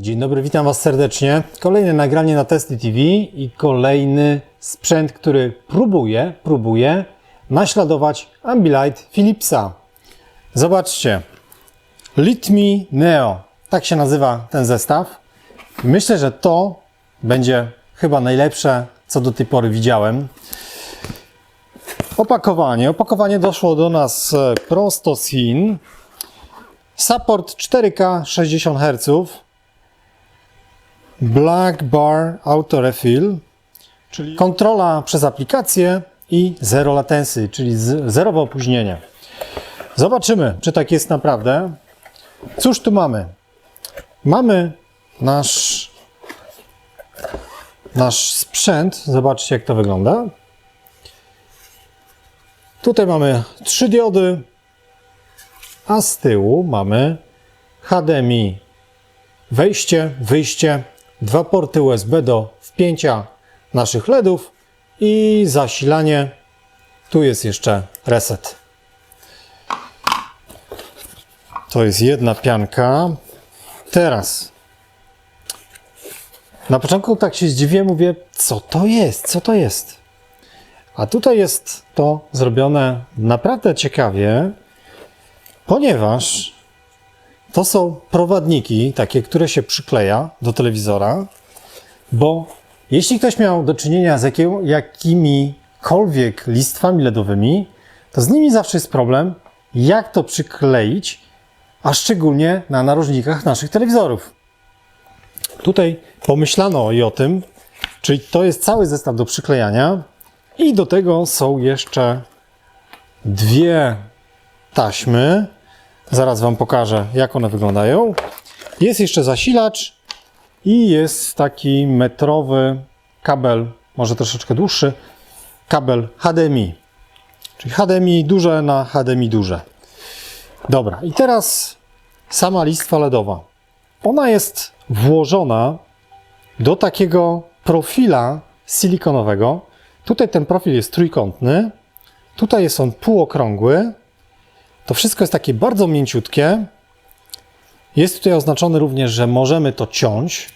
Dzień dobry, witam Was serdecznie. Kolejne nagranie na Testy TV i kolejny sprzęt, który próbuje, próbuje naśladować Ambilight Philipsa. Zobaczcie. Litmi Neo. Tak się nazywa ten zestaw. Myślę, że to będzie chyba najlepsze, co do tej pory widziałem. Opakowanie. Opakowanie doszło do nas e, prosto z Chin. Support 4K 60 Hz. Black Bar Auto Refill, czyli kontrola przez aplikację i zero latency, czyli zerowe opóźnienie. Zobaczymy, czy tak jest naprawdę. Cóż tu mamy? Mamy nasz, nasz sprzęt. Zobaczcie, jak to wygląda. Tutaj mamy trzy diody, a z tyłu mamy HDMI wejście, wyjście, dwa porty USB do wpięcia naszych LEDów i zasilanie. Tu jest jeszcze reset. To jest jedna pianka. Teraz. Na początku tak się zdziwiłem, mówię, co to jest, co to jest. A tutaj jest to zrobione naprawdę ciekawie, ponieważ to są prowadniki, takie, które się przykleja do telewizora, bo jeśli ktoś miał do czynienia z jakie- jakimikolwiek listwami LEDowymi, to z nimi zawsze jest problem, jak to przykleić, a szczególnie na narożnikach naszych telewizorów. Tutaj pomyślano i o tym, czyli to jest cały zestaw do przyklejania i do tego są jeszcze dwie taśmy, Zaraz Wam pokażę, jak one wyglądają. Jest jeszcze zasilacz i jest taki metrowy kabel, może troszeczkę dłuższy, kabel HDMI. Czyli HDMI duże na HDMI duże. Dobra, i teraz sama listwa LEDowa. Ona jest włożona do takiego profila silikonowego. Tutaj ten profil jest trójkątny, tutaj jest on półokrągły, to wszystko jest takie bardzo mięciutkie. Jest tutaj oznaczone również, że możemy to ciąć,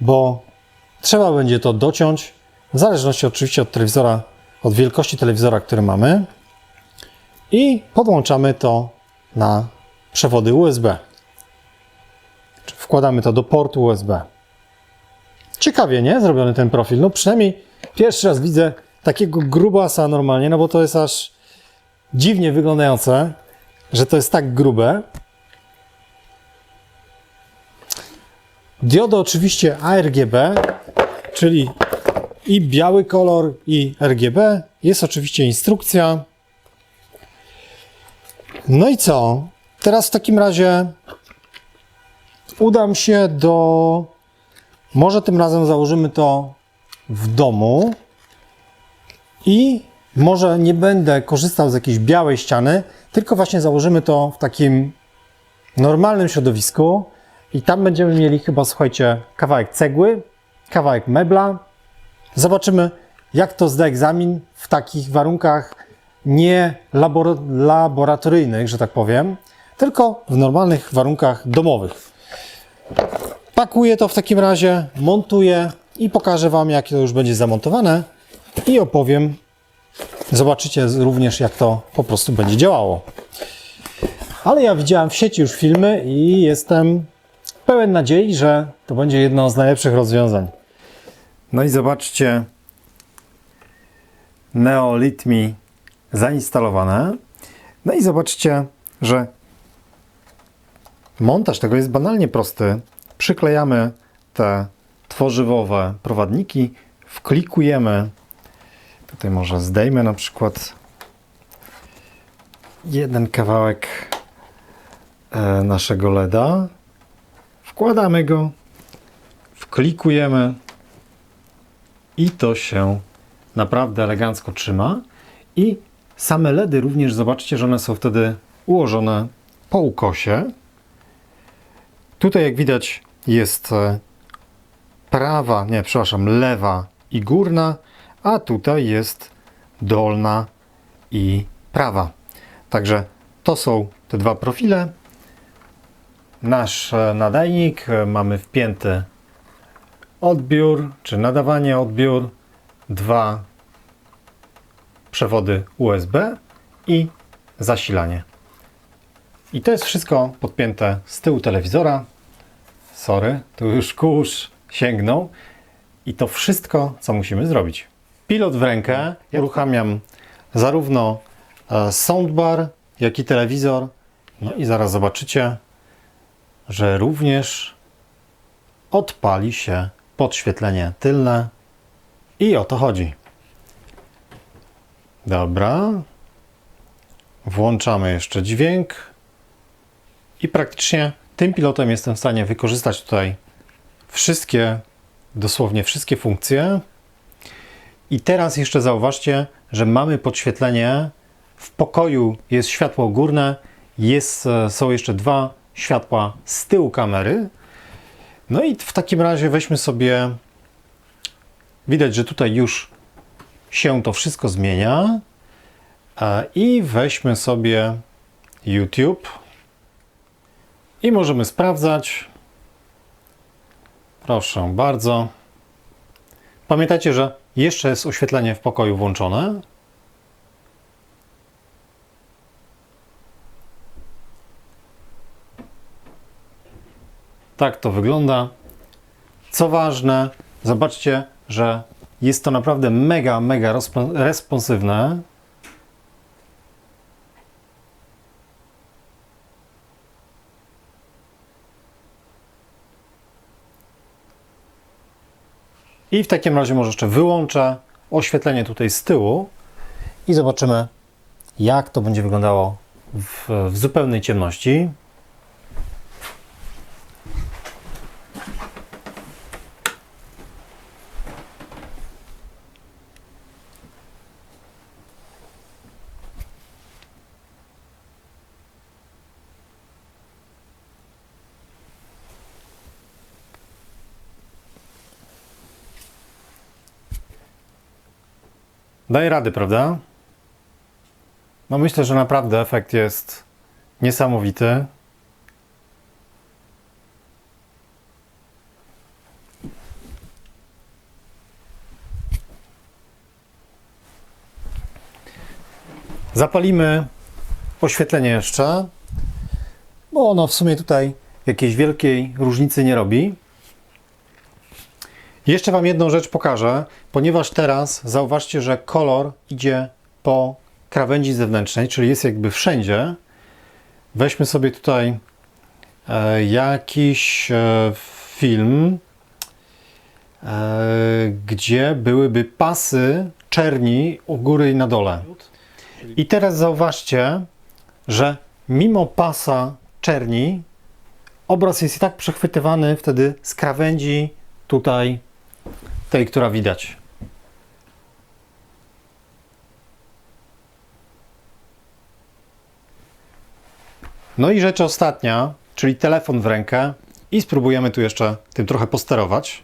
bo trzeba będzie to dociąć, w zależności oczywiście od telewizora, od wielkości telewizora, który mamy. I podłączamy to na przewody USB. Wkładamy to do portu USB. Ciekawie, nie? Zrobiony ten profil. No przynajmniej pierwszy raz widzę takiego grubasa normalnie, no bo to jest aż dziwnie wyglądające że to jest tak grube. Dioda oczywiście ARGB, czyli i biały kolor, i RGB. Jest oczywiście instrukcja. No i co? Teraz w takim razie udam się do. Może tym razem założymy to w domu i może nie będę korzystał z jakiejś białej ściany, tylko właśnie założymy to w takim normalnym środowisku i tam będziemy mieli chyba, słuchajcie, kawałek cegły, kawałek mebla. Zobaczymy, jak to zda egzamin w takich warunkach nie labora- laboratoryjnych, że tak powiem, tylko w normalnych warunkach domowych. Pakuję to w takim razie, montuję i pokażę Wam, jak to już będzie zamontowane i opowiem, Zobaczycie również, jak to po prostu będzie działało. Ale ja widziałem w sieci już filmy i jestem pełen nadziei, że to będzie jedno z najlepszych rozwiązań. No i zobaczcie, Neolitmi zainstalowane. No i zobaczcie, że montaż tego jest banalnie prosty. Przyklejamy te tworzywowe prowadniki, wklikujemy Tutaj może zdejmę na przykład jeden kawałek e, naszego LEDa. Wkładamy go, wklikujemy i to się naprawdę elegancko trzyma. I same LEDy również zobaczcie, że one są wtedy ułożone po ukosie. Tutaj jak widać jest e, prawa, nie, przepraszam, lewa i górna, a tutaj jest dolna i prawa. Także to są te dwa profile. nasz e, nadajnik, e, mamy wpięty odbiór, czy nadawanie odbiór, dwa przewody USB i zasilanie. I to jest wszystko podpięte z tyłu telewizora. Sorry, tu już kurz sięgnął. I to wszystko, co musimy zrobić. Pilot w rękę, uruchamiam zarówno e, soundbar, jak i telewizor. No i zaraz zobaczycie, że również odpali się podświetlenie tylne. I o to chodzi. Dobra. Włączamy jeszcze dźwięk. I praktycznie tym pilotem jestem w stanie wykorzystać tutaj wszystkie, dosłownie wszystkie funkcje. I teraz jeszcze zauważcie, że mamy podświetlenie. W pokoju jest światło górne, jest, e, są jeszcze dwa światła z tyłu kamery. No i w takim razie weźmy sobie. Widać, że tutaj już się to wszystko zmienia. E, I weźmy sobie YouTube. I możemy sprawdzać. Proszę bardzo. Pamiętajcie, że jeszcze jest oświetlenie w pokoju włączone. Tak to wygląda. Co ważne, zobaczcie, że jest to naprawdę mega, mega respo- responsywne. I w takim razie może jeszcze wyłączę oświetlenie tutaj z tyłu i zobaczymy, jak to będzie wyglądało w, w zupełnej ciemności. Daje rady, prawda? No myślę, że naprawdę efekt jest niesamowity. Zapalimy oświetlenie jeszcze, bo ono w sumie tutaj jakiejś wielkiej różnicy nie robi. Jeszcze Wam jedną rzecz pokażę, ponieważ teraz zauważcie, że kolor idzie po krawędzi zewnętrznej, czyli jest jakby wszędzie. Weźmy sobie tutaj e, jakiś e, film, e, gdzie byłyby pasy czerni u góry i na dole. I teraz zauważcie, że mimo pasa czerni, obraz jest i tak przechwytywany wtedy z krawędzi tutaj tej, która widać. No i rzecz ostatnia, czyli telefon w rękę i spróbujemy tu jeszcze tym trochę posterować.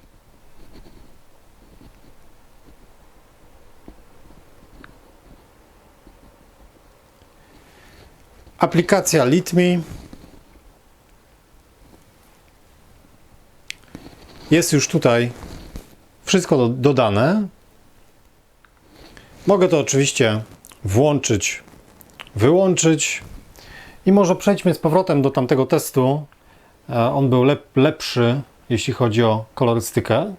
Aplikacja Litme jest już tutaj wszystko do, dodane. Mogę to oczywiście włączyć, wyłączyć i może przejdźmy z powrotem do tamtego testu. E, On był lep, lepszy, jeśli chodzi o kolorystykę.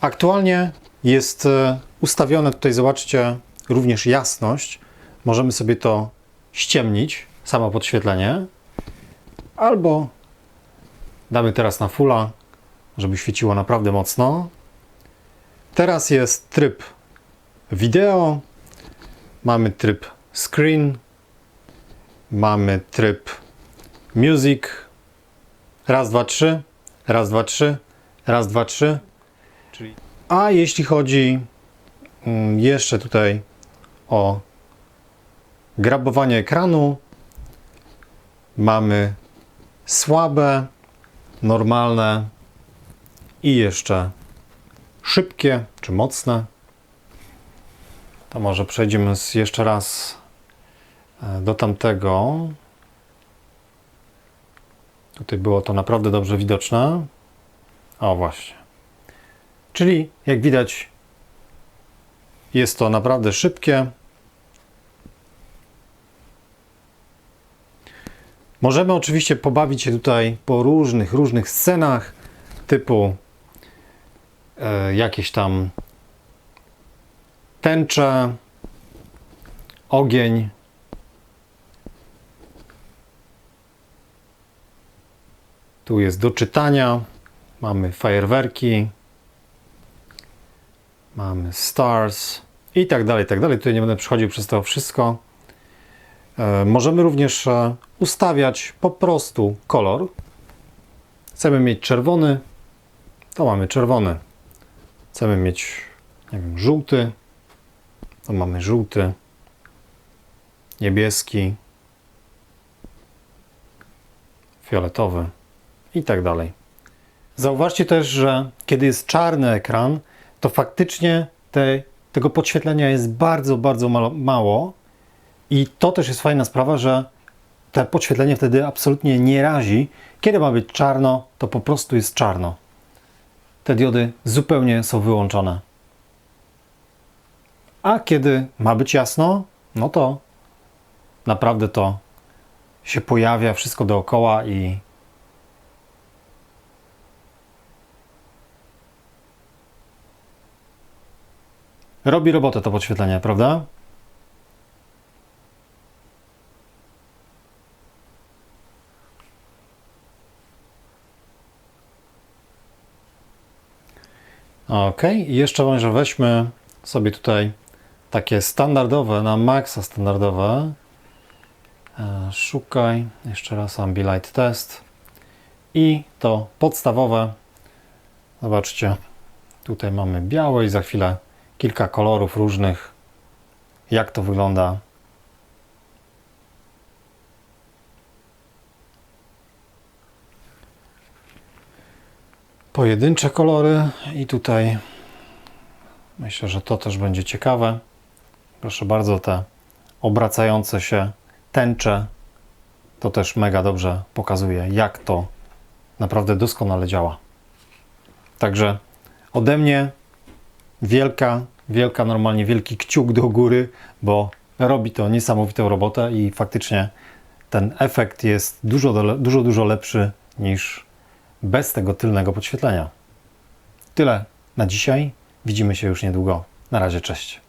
Aktualnie jest e, ustawione, tutaj zobaczcie, również jasność. Możemy sobie to ściemnić, samo podświetlenie. Albo damy teraz na fulla, żeby świeciło naprawdę mocno. Teraz jest tryb wideo, mamy tryb screen, mamy tryb music. Raz, dwa, trzy, raz, dwa, trzy, raz, dwa, trzy. A jeśli chodzi mm, jeszcze tutaj o grabowanie ekranu, mamy słabe, normalne i jeszcze szybkie czy mocne. To może przejdziemy jeszcze raz e, do tamtego. Tutaj było to naprawdę dobrze widoczne. O, właśnie. Czyli, jak widać, jest to naprawdę szybkie. Możemy oczywiście pobawić się tutaj po różnych, różnych scenach, typu jakieś tam tęcze, ogień. Tu jest do czytania. Mamy fajerwerki. Mamy stars i tak dalej, tak dalej. Tutaj nie będę przechodził przez to wszystko. E, Możemy również e, ustawiać po prostu kolor. Chcemy mieć czerwony, to mamy czerwony. Chcemy mieć, nie wiem, żółty, to mamy żółty, niebieski, fioletowy i tak dalej. Zauważcie też, że kiedy jest czarny ekran, to faktycznie te, tego podświetlenia jest bardzo, bardzo mało. I to też jest fajna sprawa, że te podświetlenie wtedy absolutnie nie razi. Kiedy ma być czarno, to po prostu jest czarno. Te diody zupełnie są wyłączone. A kiedy ma być jasno, no to naprawdę to się pojawia wszystko dookoła i robi robotę to podświetlenie, prawda? Ok, i jeszcze może weźmy sobie tutaj takie standardowe, na maksa standardowe. E, Szukaj, jeszcze raz Ambilight Test. I to podstawowe. Zobaczcie, tutaj mamy białe i za chwilę kilka kolorów różnych. Jak to wygląda? Pojedyncze kolory i tutaj myślę, że to też będzie ciekawe. Proszę bardzo, te obracające się tęcze to też mega dobrze pokazuje, jak to naprawdę doskonale działa. Także ode mnie wielka, wielka, normalnie wielki kciuk do góry, bo robi to niesamowitą robotę i faktycznie ten efekt jest dużo, dużo, dużo lepszy niż bez tego tylnego podświetlenia. Tyle na dzisiaj. Widzimy się już niedługo. Na razie, cześć.